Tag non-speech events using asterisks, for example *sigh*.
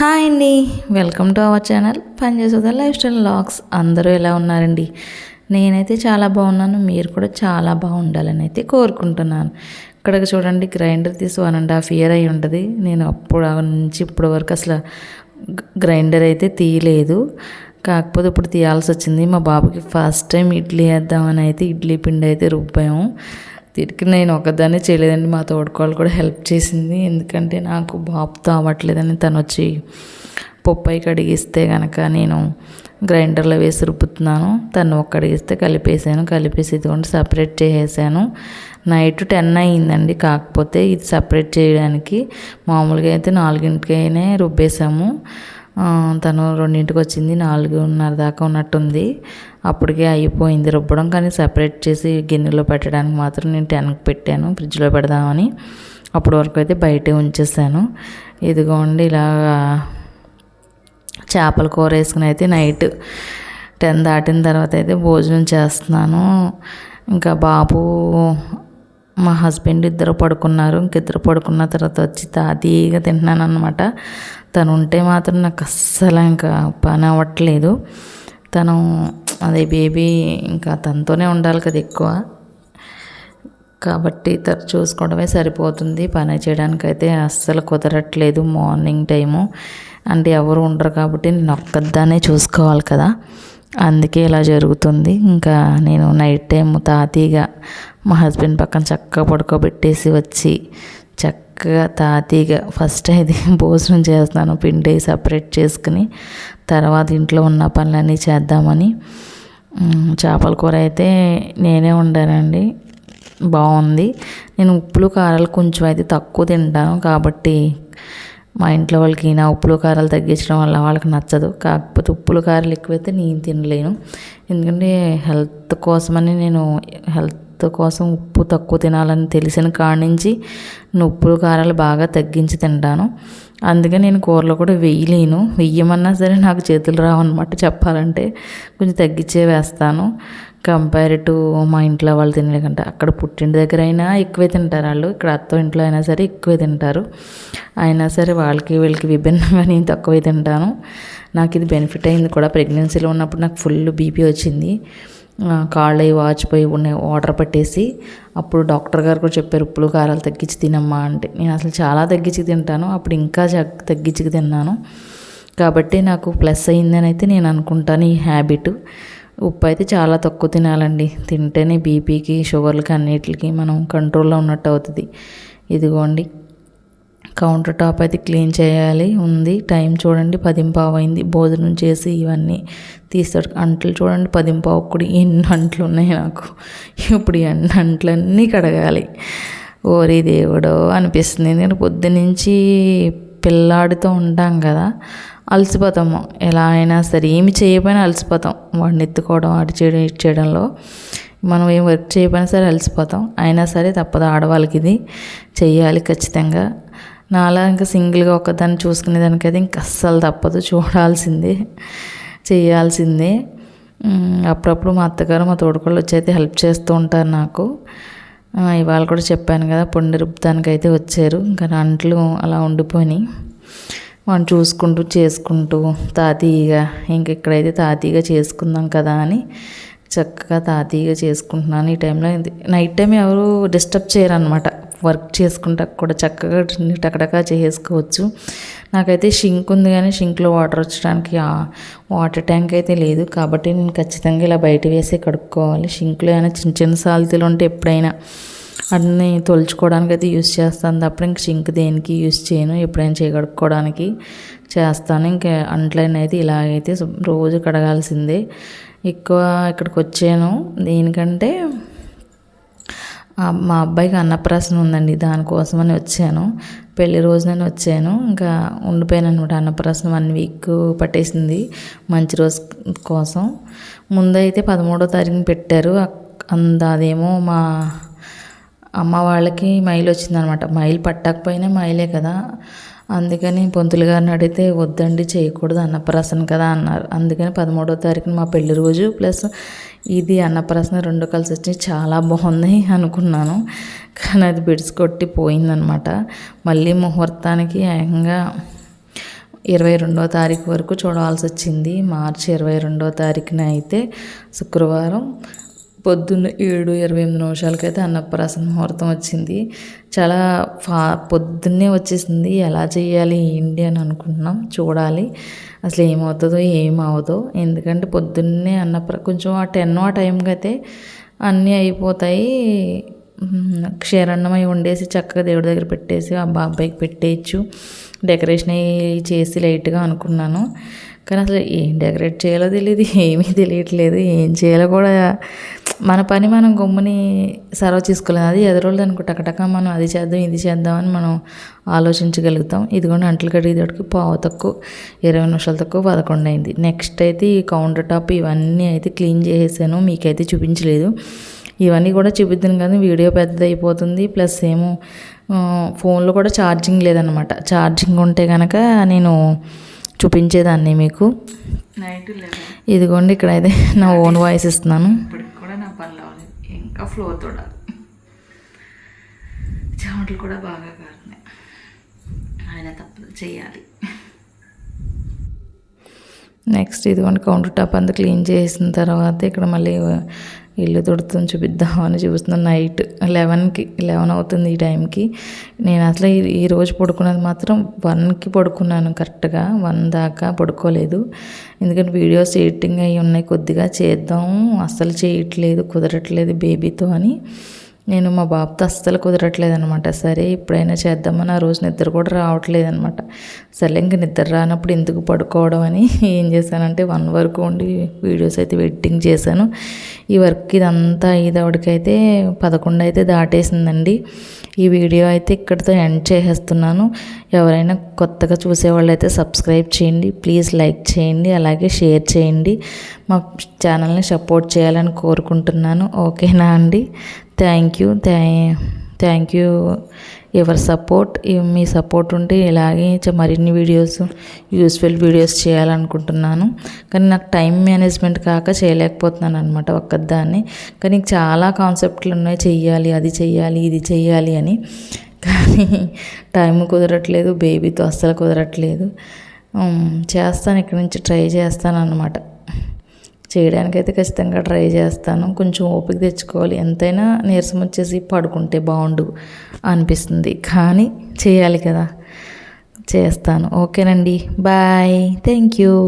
Hi అండి. Welcome to our channel పనిచేసేదా lifestyle logs అందరూ ఎలా ఉన్నారండి? నేనైతే చాలా బాగున్నాను. మీరు కూడా చాలా బాగుండాలని అయితే కోరుకుంటున్నాను. ఇక్కడికి చూడండి గ్రైండర్ తీసి వన్ అండ్ హాఫ్ ఇయర్ అయి ఉంటుంది. నేను అప్పుడు నుంచి ఇప్పటి వరకు అసలు గ్రైండర్ అయితే తీయలేదు. కాకపోతే ఇప్పుడు తీయాల్సి వచ్చింది. మా బాబుకి ఫస్ట్ టైం ఇడ్లీ వేద్దామని అయితే ఇడ్లీ పిండి అయితే రుబ్బాము. తిరిగి నేను ఒకదాన్ని చేయలేదండి. మా తోడుకోళ్ళు కూడా హెల్ప్ చేసింది. ఎందుకంటే నాకు బాబుతో అవ్వట్లేదని తను వచ్చి పొప్పై కడిగిస్తే కనుక నేను గ్రైండర్లో వేసి రుబ్బుతున్నాను. తను ఒక్కడిగిస్తే కలిపేసాను. కలిపేసి ఇదిగోండి సపరేట్ చేసేసాను. నైట్ టెన్ అయ్యిందండి కాకపోతే ఇది సపరేట్ చేయడానికి మామూలుగా అయితే నాలుగింటికైనా రుబ్బేసాము. తను రెండింటికి వచ్చింది. నాలుగున్నర దాకా ఉన్నట్టుంది. అప్పటికే అయిపోయింది రుబ్బడం. కానీ సపరేట్ చేసి గిన్నెలో పెట్టడానికి మాత్రం నేను టెన్కి పెట్టాను. ఫ్రిడ్జ్లో పెడదామని అప్పటి వరకు అయితే బయటే ఉంచేసాను. ఇదిగోండి ఇలా చేపల కూర వేసుకుని అయితే నైట్ టెన్ దాటిన తర్వాత అయితే భోజనం చేస్తున్నాను. ఇంకా బాబు మా హస్బెండ్ ఇద్దరు పడుకున్నారు. ఇంకిద్దరు పడుకున్న తర్వాత వచ్చి తాతీగా తింటున్నాను అనమాట తను ఉంటే మాత్రం నాకు అస్సలు ఇంకా పని అవ్వట్లేదు. తను అదే బేబీ ఇంకా తనతోనే ఉండాలి కదా ఎక్కువ. కాబట్టి తను చూసుకోవడమే సరిపోతుంది. పని చేయడానికైతే అస్సలు కుదరట్లేదు మార్నింగ్ టైము. అంటే ఎవరు ఉండరు కాబట్టి నేను ఒక్కదానే చూసుకోవాలి కదా. అందుకే ఇలా జరుగుతుంది. ఇంకా నేను నైట్ టైం తాతీగా మా హస్బెండ్ పక్కన చక్కగా పడుకోబెట్టేసి వచ్చి చక్కగా తాతీగా ఫస్ట్ అయితే *laughs* భోజనం చేస్తాను పిండి సపరేట్ చేసుకుని తర్వాత ఇంట్లో ఉన్న పనులన్నీ చేద్దామని చేపల కూర అయితే నేనే వండానండి. బాగుంది. నేను ఉప్పులు కారాలు కొంచెం అయితే తక్కువ తింటాను. కాబట్టి మా ఇంట్లో వాళ్ళకి నా ఉప్పులు కారాలు తగ్గించడం వల్ల వాళ్ళకి నచ్చదు. కాకపోతే ఉప్పులు కారాలు ఎక్కువైతే నేను తినలేను. ఎందుకంటే హెల్త్ కోసమని నేను హెల్త్ కోసం ఉప్పు తక్కువ తినాలని తెలిసిన కాడి నుంచి నేను ఉప్పులు కారాలు బాగా తగ్గించి తింటాను. అందుకే నేను కూరలో కూడా వేయలేను. వెయ్యమన్నా సరే నాకు చేతులు రావన్నమాట చెప్పాలంటే. కొంచెం తగ్గించే వేస్తాను. కంపేర్ టు మా ఇంట్లో వాళ్ళు తినలేకంటే అక్కడ పుట్టింటి దగ్గర అయినా ఎక్కువే తింటారు వాళ్ళు. ఇక్కడ అత్త ఇంట్లో అయినా సరే ఎక్కువే తింటారు. అయినా సరే వాళ్ళకి వీళ్ళకి విభిన్నంగా నేను తక్కువే తింటాను. నాకు ఇది బెనిఫిట్ అయింది కూడా. ప్రెగ్నెన్సీలో ఉన్నప్పుడు నాకు ఫుల్ బీపీ వచ్చింది. కాళ్ళు అవి వాచిపోయి ఉన్నాయి వాటర్ పట్టేసి అప్పుడు డాక్టర్ గారు కూడా చెప్పారు ఉప్పులు కారాలు తగ్గించి తినమ్మా అంటే. నేను అసలు చాలా తగ్గించి తింటాను అప్పుడు ఇంకా తగ్గించి తిన్నాను. కాబట్టి నాకు ప్లస్ అయిందని అయితే నేను అనుకుంటాను ఈ హ్యాబిట్. ఉప్పు అయితే చాలా తక్కువ తినాలండి. తింటేనే బీపీకి షుగర్లకి అన్నిటికి మనం కంట్రోల్లో ఉన్నట్టు అవుతుంది. ఇదిగోండి. కౌంటర్ టాప్ అయితే క్లీన్ చేయాలి. ఉంది. టైం చూడండి. పదింపావు అయింది. భోజనం చేసి ఇవన్నీ తీస్తాడు. అంట్లు చూడండి. పదింపావు కూడా ఎన్ని అంట్లు ఉన్నాయి నాకు. ఇప్పుడు ఎన్ని అంట్లన్నీ కడగాలి. ఓరి దేవుడో అనిపిస్తుంది. ఎందుకంటే పొద్దునుంచి పిల్లాడితో ఉంటాం కదా. అలసిపోతాము. ఎలా అయినా సరే ఏమి చేయకపోయినా అలసిపోతాం. వాడిని ఎత్తుకోవడం అటు చేయడం ఇటు చేయడంలో మనం ఏం వర్క్ చేయకపోయినా సరే అలసిపోతాం. అయినా సరే తప్పదు ఆడవాళ్ళకి ఇది. చేయాలి ఖచ్చితంగా. నాలా ఇంకా సింగిల్గా ఒకదాన్ని చూసుకునేదానికైతే ఇంక అస్సలు తప్పదు చూడాల్సిందే చేయాల్సిందే. అప్పుడప్పుడు మా అత్తగారు మా తోడుకోళ్ళు వచ్చి అయితే హెల్ప్ చేస్తూ ఉంటారు నాకు. ఇవాళ కూడా చెప్పాను కదా పొండి రుబ్బుతానికి అయితే వచ్చారు. ఇంకా అంట్లు అలా ఉండిపోయినాయి. మనం చూసుకుంటూ చేసుకుంటూ తాతీయగా ఇంక ఇక్కడైతే తాతీగా చేసుకుందాం కదా అని చక్కగా తాతీగా చేసుకుంటున్నాను. ఈ టైంలో నైట్ టైం ఎవరు డిస్టర్బ్ చేయరు అనమాట వర్క్ చేసుకుంటా కూడా చక్కగా టకటకా చేసుకోవచ్చు. నాకైతే షింక్ ఉంది కానీ షింక్లో వాటర్ వచ్చడానికి వాటర్ ట్యాంక్ అయితే లేదు. కాబట్టి నేను ఖచ్చితంగా ఇలా బయట వేసి కడుక్కోవాలి. షింక్లో అయినా చిన్న చిన్న సాల్తీలు ఉంటే ఎప్పుడైనా అన్నీ తొలుచుకోవడానికి అయితే యూస్ చేస్తాను. తప్ప ఇంక షింక్ దేనికి యూస్ చేయను. ఎప్పుడైనా చేయగడుక్కోవడానికి చేస్తాను. ఇంకా అంట్లైన అయితే ఇలాగైతే రోజు కడగాల్సిందే. ఎక్కువ ఇక్కడికి వచ్చాను. దేనికంటే మా అబ్బాయికి అన్నప్రాసన ఉందండి దానికోసమని వచ్చాను. పెళ్ళి రోజునని వచ్చాను. ఇంకా ఉండిపోయాను అనమాట అన్నప్రాసన వన్ వీక్ పట్టేసింది మంచి రోజు కోసం. ముందైతే పదమూడో తారీఖున పెట్టారు. అంద అదేమో మా అమ్మ వాళ్ళకి మైలు వచ్చిందనమాట మైలు పట్టకపోయినా మైలే కదా. అందుకని పొంతులు గారిని అడిగితే వద్దండి చేయకూడదు అన్నప్రాసన కదా అన్నారు. అందుకని పదమూడవ తారీఖున మా పెళ్ళి రోజు ప్లస్ ఇది అన్నప్రాసన రెండు కలిసి వచ్చి చాలా బాగుంది అనుకున్నాను. కానీ అది బిడ్స్ కొట్టి పోయిందనమాట. మళ్ళీ ముహూర్తానికి ఏకంగా ఇరవై రెండో తారీఖు వరకు చూడవలసి వచ్చింది. మార్చి ఇరవై రెండో తారీఖున అయితే శుక్రవారం పొద్దున్న ఏడు ఇరవై ఎనిమిది నిమిషాలకైతే అన్నప్రాసన ముహూర్తం వచ్చింది. చాలా ఫా పొద్దున్నే వచ్చేసింది. ఎలా చేయాలి ఏంటి అని అనుకుంటున్నాం. చూడాలి. అసలు ఏమవుతుందో ఏమవుదో ఎందుకంటే పొద్దున్నే అన్నప్ర కొంచెం ఆ టెన్ ఆ టైంకి అయితే అన్నీ అయిపోతాయి. క్షీరన్నమై వండేసి చక్కగా దేవుడి దగ్గర పెట్టేసి ఆ బాబాయికి పెట్టేయచ్చు. డెకరేషన్ అయ్యి చేసి లైట్గా అనుకున్నాను. కానీ అసలు ఏం డెకరేట్ చేయాలో తెలియదు ఏమీ తెలియట్లేదు. ఏం చేయాలో కూడా మన పని మనం గమ్ముని సర్వ్ చేసుకోలేదు అది ఎదురోళ్ళు అనుకో టకటక మనం అది చేద్దాం ఇది చేద్దాం అని మనం ఆలోచించగలుగుతాం. ఇదిగోండి అంటలు కడిగేటప్పటికి పావు తక్కువ ఇరవై నిమిషాలు తక్కువ పదకొండు అయింది. నెక్స్ట్ అయితే ఈ కౌంటర్ టాప్ ఇవన్నీ అయితే క్లీన్ చేసేసాను. మీకైతే చూపించలేదు. ఇవన్నీ కూడా చూపిద్దాను కానీ వీడియో పెద్దది అయిపోతుంది ప్లస్ ఏమో ఫోన్లో కూడా ఛార్జింగ్ లేదనమాట ఛార్జింగ్ ఉంటే కనుక నేను చూపించేదాన్ని మీకు. ఇదిగోండి ఇక్కడైతే నా ఓన్ వాయిస్ ఇస్తున్నాను ఇప్పటికి కూడా నా పనులు అవ్వలేదు ఇంకా ఫ్లోర్ తోడాలి చెమటలు కూడా బాగా కారుతున్నాయి ఆయన తప్పదు చేయాలి నెక్స్ట్ ఇదిగోండి కౌంటర్ టాప్ అంతా క్లీన్ చేసిన తర్వాత ఇక్కడ మళ్ళీ ఇల్లు తుడుతుంది చూపిద్దామని చూస్తున్నాను నైట్ లెవెన్కి లెవెన్ అవుతుంది ఈ టైంకి. నేను అసలు ఈ- రోజు పడుకున్నది మాత్రం వన్కి పడుకున్నాను కరెక్ట్గా వన్ దాకా పడుకోలేదు. ఎందుకంటే వీడియోస్ ఎడిటింగ్ అయి ఉన్నాయి కొద్దిగా చేద్దాం అస్సలు చేయట్లేదు కుదరట్లేదు బేబీతో అని. నేను మా బాబుతో అస్సలు కుదరట్లేదు అనమాట సరే ఇప్పుడైనా చేద్దామని ఆ రోజు నిద్ర కూడా రావట్లేదు అనమాట సరే ఇంక నిద్ర రానప్పుడు ఎందుకు పడుకోవడం అని ఏం చేశానంటే వన్ వరకు ఉండి వీడియోస్ అయితే ఎడిటింగ్ చేశాను. ఈ వర్క్ ఇదంతా ఐదవడికైతే పదకొండు అయితే దాటేసిందండి. ఈ వీడియో అయితే ఇక్కడితో ఎండ్ చేసేస్తున్నాను. ఎవరైనా కొత్తగా చూసేవాళ్ళు అయితే సబ్స్క్రైబ్ చేయండి ప్లీజ్ లైక్ చేయండి అలాగే షేర్ చేయండి. మా ఛానల్ని సపోర్ట్ చేయాలని కోరుకుంటున్నాను. ఓకేనా అండి? థ్యాంక్ యూ థ్యాంక్ యూ ఎవరి సపోర్ట్ మీ సపోర్ట్ ఉంటే ఇలాగే మరిన్ని వీడియోస్ యూస్ఫుల్ వీడియోస్ చేయాలనుకుంటున్నాను. కానీ నాకు టైం మేనేజ్మెంట్ కాక చేయలేకపోతున్నాను అనమాట ఒక్కదాన్ని. కానీ చాలా కాన్సెప్ట్లు ఉన్నాయి చెయ్యాలి అది చెయ్యాలి ఇది చెయ్యాలి అని. కానీ టైం కుదరట్లేదు బేబీతో అస్సలు కుదరట్లేదు. చేస్తాను ఇక్కడి నుంచి ట్రై చేస్తాను అనమాట చేయడానికైతే ఖచ్చితంగా ట్రై చేస్తాను. కొంచెం ఓపిక తెచ్చుకోవాలి. ఎంతైనా నీరసం వచ్చేసి పడుకుంటే బాగుండు అనిపిస్తుంది. కానీ చేయాలి కదా. చేస్తాను. ఓకేనండి. బాయ్. Thank you.